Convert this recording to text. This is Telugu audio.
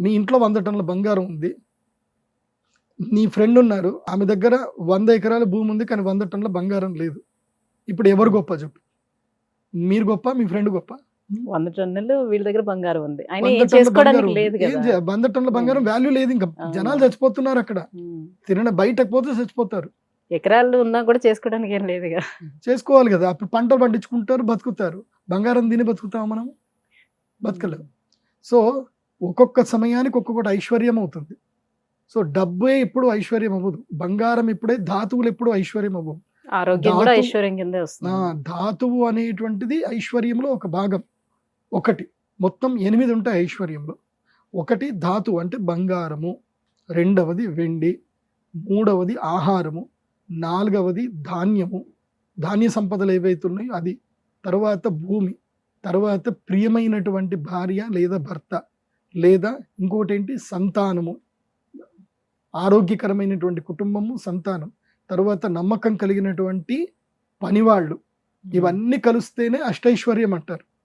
మీ ఇంట్లో వంద టన్నుల బంగారం ఉంది. నీ ఫ్రెండ్ ఉన్నారు. ఆమె దగ్గర వంద ఎకరాల భూమి ఉంది కానీ వంద టన్నుల బంగారం లేదు. ఇప్పుడు ఎవరు గొప్ప చెప్పు. మీరు గొప్ప మీ ఫ్రెండ్ గొప్ప? వంద టన్నులు వీళ్ళ దగ్గర బంగారం ఉంది. వంద టన్నుల చేసుకోవడానికి బంగారం వాల్యూ లేదు ఇంకా. జనాలు చచ్చిపోతున్నారు అక్కడ. తినడం బయటకు పోతే చచ్చిపోతారు. ఎకరాలు ఉన్నా కూడా చేసుకోవడానికి ఏం లేదు చేసుకోవాలి కదా. అప్పుడు పంటలు పండించుకుంటారు బతుకుతారు. బంగారం తిని బతుకుతాం మనం బతకలేం. సో ఒక్కొక్క సమయానికి ఒక్కొక్కటి ఐశ్వర్యం అవుతుంది. సో డబ్బే ఎప్పుడు ఐశ్వర్యం అవ్వదు. బంగారం ఇప్పుడే ధాతువులు ఎప్పుడు ఐశ్వర్యం అవ్వవు. ధాతు- ధాతువు అనేటువంటిది ఐశ్వర్యంలో ఒక భాగం. ఒకటి మొత్తం ఎనిమిది ఉంటాయి ఐశ్వర్యంలో. ఒకటి ధాతువు అంటే బంగారము. రెండవది వెండి. మూడవది ఆహారము. నాలుగవది ధాన్యము. ధాన్య సంపదలు ఏవైతే ఉన్నాయో అది. తర్వాత భూమి. తర్వాత ప్రియమైనటువంటి భార్య లేదా భర్త. లేదా ఇంకోటి ఏంటి సంతానము. ఆరోగ్యకరమైనటువంటి కుటుంబము సంతానం. తర్వాత నమ్మకం కలిగినటువంటి పనివాళ్ళు. ఇవన్నీ కలిస్తేనే అష్టైశ్వర్యం అంటారు.